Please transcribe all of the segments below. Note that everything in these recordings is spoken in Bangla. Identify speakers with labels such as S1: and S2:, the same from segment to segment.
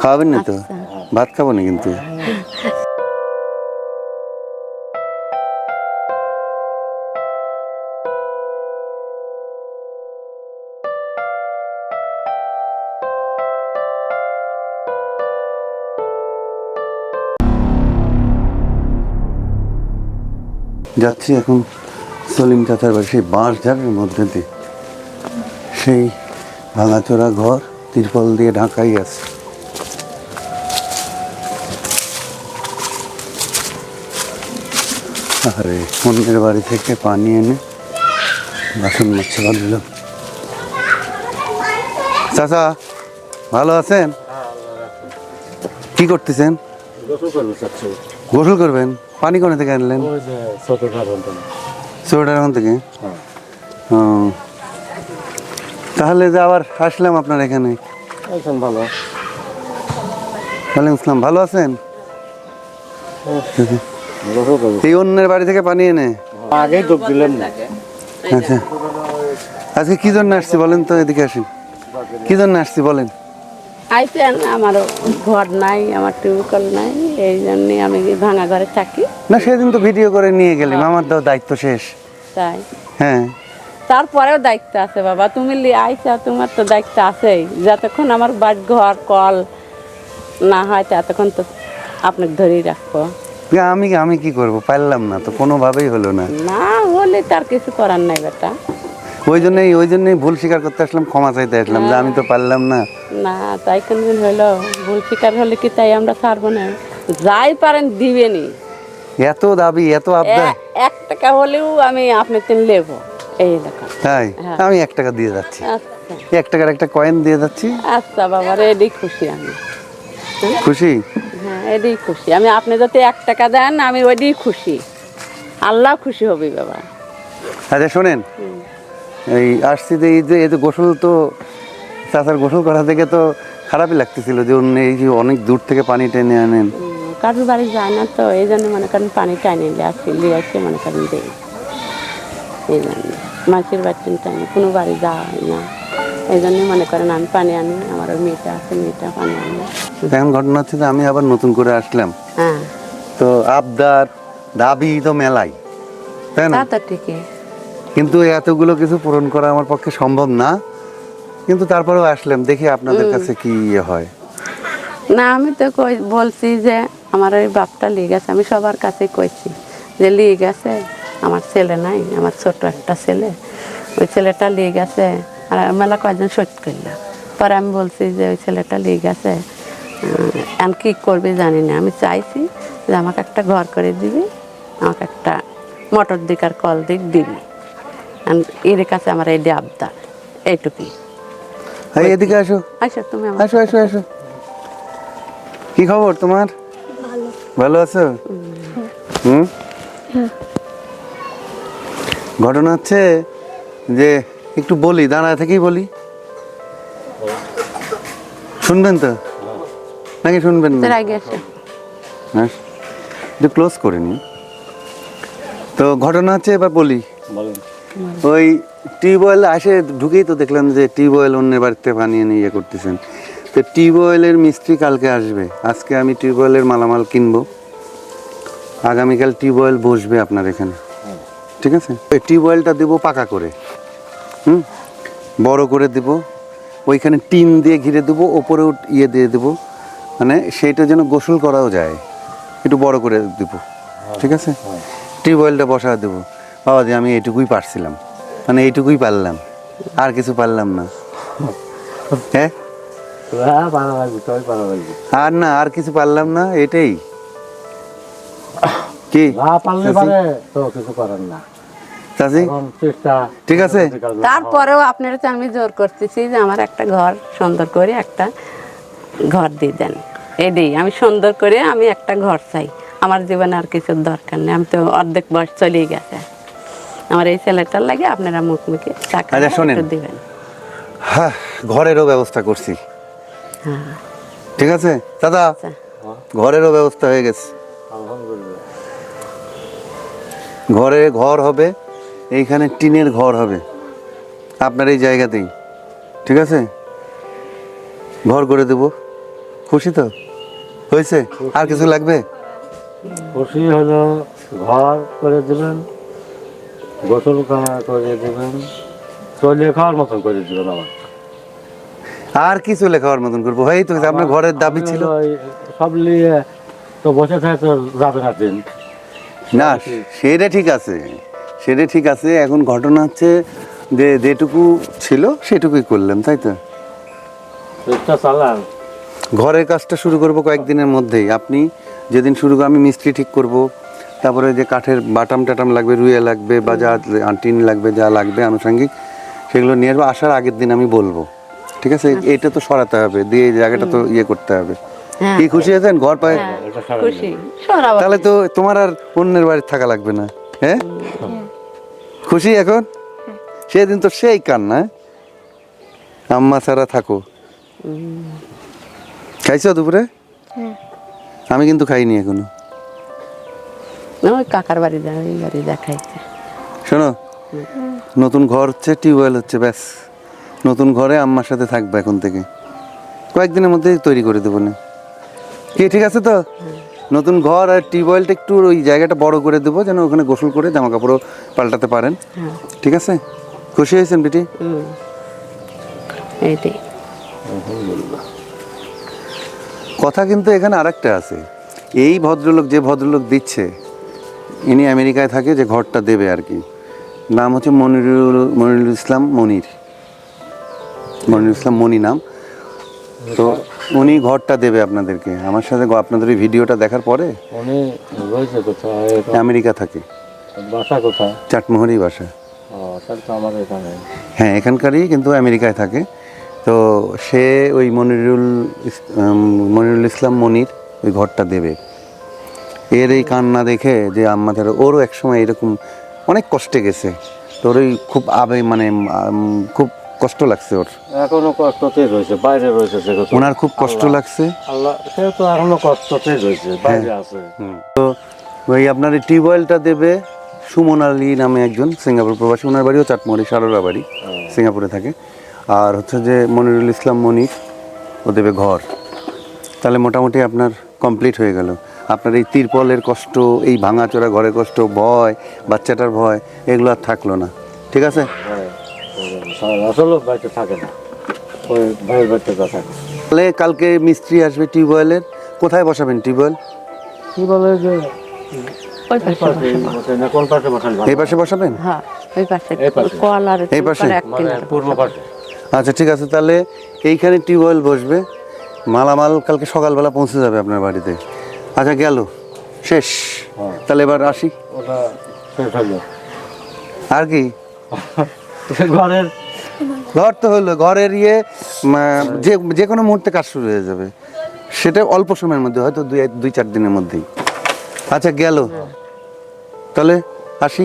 S1: খাওয়াবেন না তো?
S2: আচ্ছা।
S1: ভাত খাব না কিন্তু। যাচ্ছি এখন সলিম চাচার বাড়ি সেই বাঁশ ঝাড়ের মধ্যে দিয়ে। সেই ভাঙাচোরা ঘর তিরপল দিয়ে ঢাকাই আছে। আরে অন্যের বাড়ি থেকে পানি এনে বাসন মাছে দিল চাচা ভালো আছেন? কি করতেছেন?
S3: গোসল
S1: করবেন? পানি কোনে থেকে আনলেন? ওখান থেকে।
S3: হ্যাঁ।
S1: তাহলে যে আবার আসলাম আপনার এখানে।
S3: ভালো।
S1: ওয়ালাইকুম আসসালাম ভালো আছেন?
S3: করব
S1: এই অন্যের বাড়ি থেকে পানি এনে?
S3: আগেই ডুব দিলেন না।
S1: আচ্ছা। আজকে কি জন্য আসছি বলেন তো এদিকে আসেন। কি জন্য আসছি বলেন?
S2: আইতেন ঘর নাই আমার টিউবকল নাই এই জন্যে আমি ভাঙা ঘরে থাকি।
S1: না সেদিন তো ভিডিও করে নিয়ে গেলাম আমার তো দায়িত্ব শেষ।
S2: তাই।
S1: হ্যাঁ।
S2: তারপরেও দায়িত্ব আছে বাবা। তুমি আইসা তোমার তো দায়িত্ব আছেই। যতক্ষণ আমার বাড়ি ঘর কল না হয় ততক্ষণ তো আপনাকে ধরেই রাখব।
S1: আমি আমি কি করব? পারলাম না তো কোনোভাবেই হলো না।
S2: না হলে তার কিছু করার নাই বেটা।
S1: ওই জন্যই ওই জন্যই ভুল স্বীকার করতে আসলাম ক্ষমা চাইতে আসলাম যে আমি তো পারলাম না।
S2: না তাই কোনদিন হইল ভুল শিকার হলে কি তাই আমরা ছাড়বো না? যাই পারেন দিবেনি
S1: এত দাবি এত আবদার
S2: এক টাকা হলেও আমি আপনি তিন লেবো এই এলাকা
S1: তাই?
S2: হ্যাঁ।
S1: আমি এক টাকা দিয়ে যাচ্ছি।
S2: আচ্ছা।
S1: এক টাকার একটা কয়েন দিয়ে যাচ্ছি।
S2: আচ্ছা বাবা রেডি খুশি আমি।
S1: খুশি?
S2: হ্যাঁ এডি খুশি। আমি আপনি যাতে এক টাকা দেন আমি ওইডি খুশি। আল্লাহ খুশি হবি বাবা।
S1: আচ্ছা শোনেন। এই আসছি যে এই যে এই যে গোসল তো চাচার গোসল করা থেকে তো খারাপই লাগতেছিল যে অন্য এই যে অনেক দূর থেকে পানি টেনে আনেন।
S2: কারোর বাড়ি যায় না তো এই জন্য মনে করেন পানি টাইনে নিয়ে আসি নিয়ে আসে মনে করেন দেই। এই জন্য। মাছের বাচ্চা টাইনে কোনো বাড়ি হয় না। এই জন্য মনে করেন আমি পানি আনি আমার ওই মেয়েটা আছে মেয়েটা পানি আনি।
S1: এখন ঘটনা হচ্ছে যে আমি আবার নতুন করে আসলাম।
S2: হ্যাঁ।
S1: তো আবদার দাবি তো মেলাই তাই না?
S2: তা ঠিকই।
S1: কিন্তু এতগুলো কিছু পূরণ করা আমার পক্ষে সম্ভব না। কিন্তু তারপরেও আসলাম দেখি আপনাদের কাছে কি ইয়ে হয়।
S2: না আমি তো কই বলছি যে আমার ওই বাপটা লিয়ে গেছে আমি সবার কাছে কইছি যে লিয়ে গেছে আমার ছেলে নাই আমার ছোট একটা ছেলে। ওই ছেলেটা লিয়ে গেছে আর মেলা কয়েকজন সহ্য করলাম পরে আমি বলছি যে ওই ছেলেটা লিয়ে গেছে এখন কী করবে জানি না। আমি চাইছি যে আমাকে একটা ঘর করে দিবি আমাকে একটা মোটর দিক আর কল দিক দিবি। আর এর কাছে আমার এই আবদার এইটুকুই।
S1: এই এদিকে আসো।
S2: আচ্ছা তুমি আমার
S1: আসো আসো আসো। কি খবর তোমার? ভালো। আছো? হুম? ঘটনা হচ্ছে যে একটু বলি দাঁড়ায় থেকেই বলি। শুনবেন তো? নাকি শুনবেন না? হ্যাঁ। একটু ক্লোজ করে নি তো ঘটনা হচ্ছে এবার বলি।
S3: বলেন।
S1: ওই টিউবওয়েল আসে ঢুকেই তো দেখলাম যে টিউবওয়েল অন্যের বাড়িতে বানিয়ে নিয়ে ইয়ে করতেছেন। তো টিউবওয়েলের মিস্ত্রি কালকে আসবে। আজকে আমি টিউবওয়েলের মালামাল কিনবো। আগামীকাল টিউবওয়েল বসবে আপনার এখানে। ঠিক আছে? ওই টিউবওয়েলটা দেবো পাকা করে। হুম? বড় করে দেবো ওইখানে টিন দিয়ে ঘিরে দেবো ওপরেও ইয়ে দিয়ে দেবো। মানে সেইটা যেন গোসল করাও যায়। একটু বড় করে দেবো। ঠিক আছে? টিউবওয়েলটা বসা দেবো। বাবা যে আমি এইটুকুই পারছিলাম। মানে এইটুকুই পারলাম। আর কিছু পারলাম না। হ্যাঁ? আর না আর কিছু পারলাম না এটাই। কি?
S3: না পারলে পারে তো কিছু না।
S1: চাচি? ঠিক আছে?
S2: তারপরেও আপনারা তো আমি জোর করতেছি যে আমার একটা ঘর সুন্দর করে একটা ঘর দিয়ে দেন। এটাই আমি সুন্দর করে আমি একটা ঘর চাই। আমার জীবনে আর কিছুর দরকার নেই আমি তো অর্ধেক বয়স চলেই গেছে। আমার এই ছেলেটার লাগে আপনারা মুখ মুখে টাকা
S1: আচ্ছা, শোনেন।
S2: দিবেন।
S1: হ্যাঁ ঘরেরও ব্যবস্থা করছি।
S2: হ্যাঁ।
S1: ঠিক আছে? দাদা
S2: আচ্ছা।
S1: ঘরেরও ব্যবস্থা হয়ে গেছে। ঘরে ঘর হবে এইখানে টিনের ঘর হবে। আপনার এই জায়গাতেই। ঠিক আছে? ঘর করে দেব। খুশি তো? হয়েছে? আর কিছু লাগবে?
S3: খুশি হলো ঘর করে দেবেন গোসল করা করে দেবেন চলে খাওয়ার মতন করে দেবেন আমার
S1: আর কিছু লেখার মতন করব। হয়েই তো আপনার ঘরের দাবি ছিল।
S3: এই সব নিয়ে তো বসে থাকে তো যাবে না দিন।
S1: না সেটা ঠিক আছে। সেটা ঠিক আছে এখন ঘটনা হচ্ছে যে যেটুকু ছিল সেটুকুই করলাম তাই তো?
S3: চালান।
S1: ঘরের কাজটা শুরু করব কয়েকদিনের মধ্যেই। আপনি যেদিন শুরু করব আমি মিস্ত্রি ঠিক করব। তারপরে যে কাঠের বাটাম টাটাম লাগবে রুয়ে লাগবে বা যা টিন লাগবে যা লাগবে আনুষঙ্গিক সেগুলো নিয়ে আসব। আসার আগের দিন আমি বলব। ঠিক আছে? এটা তো সরাতে হবে দিয়ে এই জায়গাটা তো ইয়ে করতে হবে।
S2: হ্যাঁ।
S1: কি খুশি আছেন? ঘর পায়
S3: সারা
S1: তাহলে তো তোমার আর অন্যের বাড়ি থাকা লাগবে না হ্যাঁ? খুশি এখন? সেদিন তো সেই কান্না? আম্মা ছাড়া থাকো। খাইছো দুপুরে? আমি কিন্তু খাইনি
S2: এখনও। কাকার বাড়ি বাড়ি দেখাইছে
S1: শোনো নতুন ঘর হচ্ছে টিউবওয়েল হচ্ছে ব্যাস। নতুন ঘরে আম্মার সাথে থাকবে এখন থেকে। কয়েকদিনের মধ্যেই তৈরি করে দেবো না। কি ঠিক আছে তো? নতুন ঘর আর টিউবওয়েলটা একটু ওই জায়গাটা বড় করে দেবো যেন ওখানে গোসল করে জামা কাপড়ও পাল্টাতে পারেন।
S2: হ্যাঁ।
S1: ঠিক আছে? খুশি হয়েছেন বেটি? কথা কিন্তু এখানে আরেকটা আছে। এই ভদ্রলোক যে ভদ্রলোক দিচ্ছে ইনি আমেরিকায় থাকে যে ঘরটা দেবে আর কি। নাম হচ্ছে মনিরুল মনিরুল ইসলাম মনির। মনিরুল ইসলাম মনি নাম। তো উনি ঘরটা দেবে আপনাদেরকে। আমার সাথে আপনাদের এই ভিডিওটা দেখার পরে
S3: উনি রয়েছে কোথায়?
S1: আমেরিকা থাকে।
S3: বাসা কোথায়?
S1: চাটমোহরি বাসা।
S3: আমার এখানে।
S1: হ্যাঁ এখানকারই কিন্তু আমেরিকায় থাকে। তো সে ওই মনিরুল মনিরুল ইসলাম মনির ওই ঘরটা দেবে। এর এই কান্না দেখে যে আমাদের ওরও একসময় এরকম অনেক কষ্টে গেছে। তোর ওই খুব আবে মানে খুব কষ্ট লাগছে ওর?
S3: এখনও কষ্টতেই রয়েছে বাইরে রয়েছে সে
S1: ওনার খুব কষ্ট লাগছে?
S3: আল্লাহ সে তো এখনও কষ্টতেই রয়েছে বাইরে
S1: হ্যাঁ।
S3: আছে
S1: তো ওই আপনার এই টিউবওয়েলটা দেবে সুমন আলী নামে একজন সিঙ্গাপুর প্রবাসী। ওনার বাড়িও চাটমোহরি সারোরা বাড়ি সিঙ্গাপুরে থাকে। আর হচ্ছে যে মনিরুল ইসলাম মনির ও দেবে ঘর। তাহলে মোটামুটি আপনার কমপ্লিট হয়ে গেল। আপনার এই তিরপলের কষ্ট এই ভাঙাচোরা ঘরের কষ্ট ভয় বাচ্চাটার ভয় এগুলো আর থাকল না। ঠিক আছে?
S3: হ্যাঁ। আসলে বাড়িতে থাকে না। ওই ভাইয়ের বাড়িতে থাকে।
S1: তাহলে কালকে মিস্ত্রি আসবে টিউবওয়েলের। কোথায় বসাবেন টিউবওয়েল?
S3: কি বলে যে এই
S2: পাশে
S3: পাশে বসে না কোন পাশে বসান ভালো?
S1: এই পাশে বসাবেন?
S2: হ্যাঁ
S3: এই পাশে?
S2: কল আর
S1: এই পাশে?
S2: তিরপল এক
S3: মানে
S1: আচ্ছা ঠিক আছে তাহলে এইখানে টিউবওয়েল বসবে। মালামাল কালকে সকালবেলা পৌঁছে যাবে আপনার বাড়িতে। আচ্ছা গেল। শেষ।
S3: হ্যাঁ।
S1: তাহলে এবার আসি।
S3: ওটা শেষ
S1: আর কি?
S3: ঘরের
S1: ঘর তো হলো ঘরের ইয়ে যে যে কোনো মুহূর্তে কাজ শুরু হয়ে যাবে। সেটা অল্প সময়ের মধ্যে হয়তো দুই দুই চার দিনের মধ্যেই। আচ্ছা গেল। তাহলে আসি।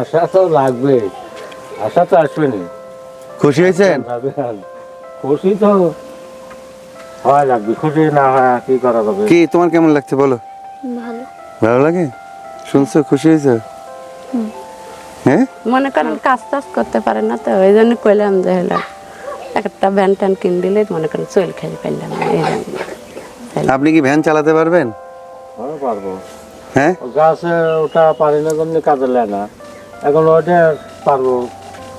S3: আশা তো লাগবে। আশা তো আসবে না
S1: খুশি হয়েছেন?
S3: খুশি তো হয় লাগবে। খুশি না হয় কি করা যাবে?
S1: কি তোমার কেমন লাগছে বলো?
S4: ভালো।
S1: ভালো লাগে? শুনছো? খুশি হয়েছে? হ্যাঁ?
S2: মনে করেন কাজ টাজ করতে পারে না তো ওই জন্য কইলাম যে হলো একটা ভ্যান ট্যান কিন দিলে মনে করেন চল খেয়ে ফেললাম এই জন্য।
S1: আপনি কি ভ্যান চালাতে পারবেন?
S3: হ্যাঁ, পারব।
S1: হ্যাঁ?
S3: ও গাছে ওটা পারি না যেমনি কাজে নেয় না। এখন ওটা পারব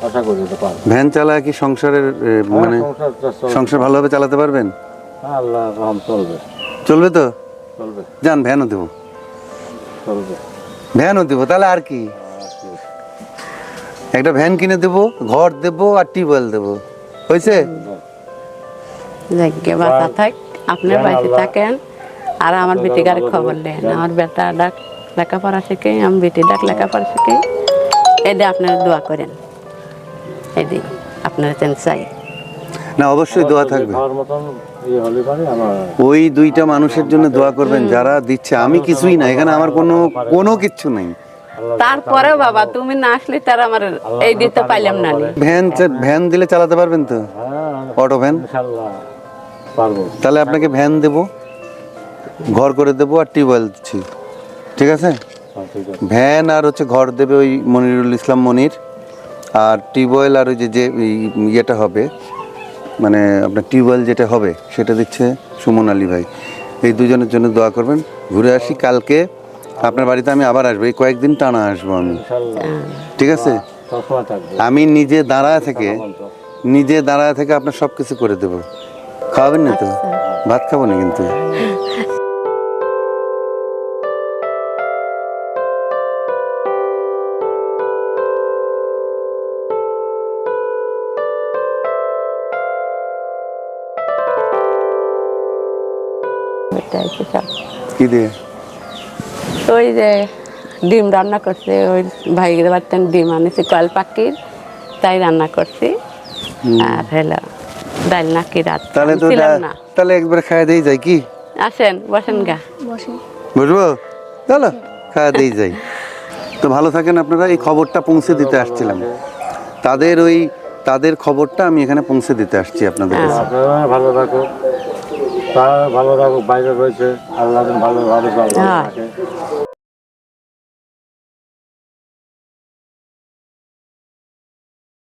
S3: আশা করি তো পারব।
S1: ভ্যান চালায় কি সংসারের মানে
S3: হ্যাঁ, চলবে।
S1: সংসার ভালোভাবে চালাতে পারবেন?
S3: আল্লাহ রহম চলবে।
S1: চলবে তো?
S3: চলবে।
S1: যান ভ্যানও দেবো।
S3: চলবে।
S1: ভ্যানও দেবো তাহলে আর কি? একটা ভ্যান কিনে দেবো ঘর দেবো আর টিউবওয়েল দেবো। হয়েছে?
S2: যাকে বাসা থাক আপনার
S3: হ্যাঁ,
S2: বাড়িতে থাকেন আর আমার বেটিকার খবর নেন আমার বেটা ডাক লেখাপড়া শিখে আমার বেটি ডাক লেখাপড়া শিখে। এটা আপনারা দোয়া করেন। এদি আপনারা তেন চাই।
S1: না অবশ্যই দোয়া থাকবে।
S3: ইয়ে হলে পারে আমার
S1: ওই দুইটা মানুষের জন্য দোয়া করবেন যারা দিচ্ছে। আমি কিছুই না এখানে আমার কোনো কোনো কিচ্ছু নেই।
S2: তারপরেও বাবা তুমি না আসলে তার আমার এই দিতে পাইলাম না
S1: ভ্যান ভ্যান দিলে চালাতে পারবেন তো?
S3: হ্যাঁ
S1: অটো ভ্যান?
S3: পারব।
S1: তাহলে আপনাকে ভ্যান দেবো ঘর করে দেবো আর টিউবওয়েল দিচ্ছি। ঠিক আছে?
S3: হ্যাঁ, ঠিক আছে।
S1: ভ্যান আর হচ্ছে ঘর দেবে ওই মনিরুল ইসলাম মনির। আর টিউবওয়েল আর ওই যে যে ইয়েটা হবে মানে আপনার টিউবওয়েল যেটা হবে সেটা দিচ্ছে সুমন আলী ভাই। এই দুজনের জন্য দোয়া করবেন। ঘুরে আসি কালকে। আপনার বাড়িতে আমি আবার আসব। এই কয়েকদিন টানা আসব আমি। ঠিক আছে? আমি নিজে দাঁড়ায় থেকে নিজে দাঁড়ায় থেকে আপনার সব কিছু করে দেবো। খাওয়াবেন না তো? ভাত খাব না কিন্তু। কি দিয়ে?
S2: ওই যে ডিম রান্না করছে ওই ভাই বাড়তেন ডিম আনেছি কয়েল পাখির তাই রান্না করছি। আর হলো ডাল নাকি রাত
S1: তাহলে তো
S2: না।
S1: তাহলে একবার খাওয়া দিয়ে যাই কি?
S2: আসেন বসেন গা।
S1: বুঝব চলো খাওয়া দিয়ে যাই। তো ভালো থাকেন আপনারা এই খবরটা পৌঁছে দিতে আসছিলাম। তাদের ওই তাদের খবরটা আমি এখানে পৌঁছে দিতে আসছি আপনাদের কাছে।
S3: আপনারা ভালো থাকুক। তারা ভালো থাকুক বাইরে রয়েছে। আল্লাহ যেন ভালো ভালো ভালো
S2: হ্যাঁ।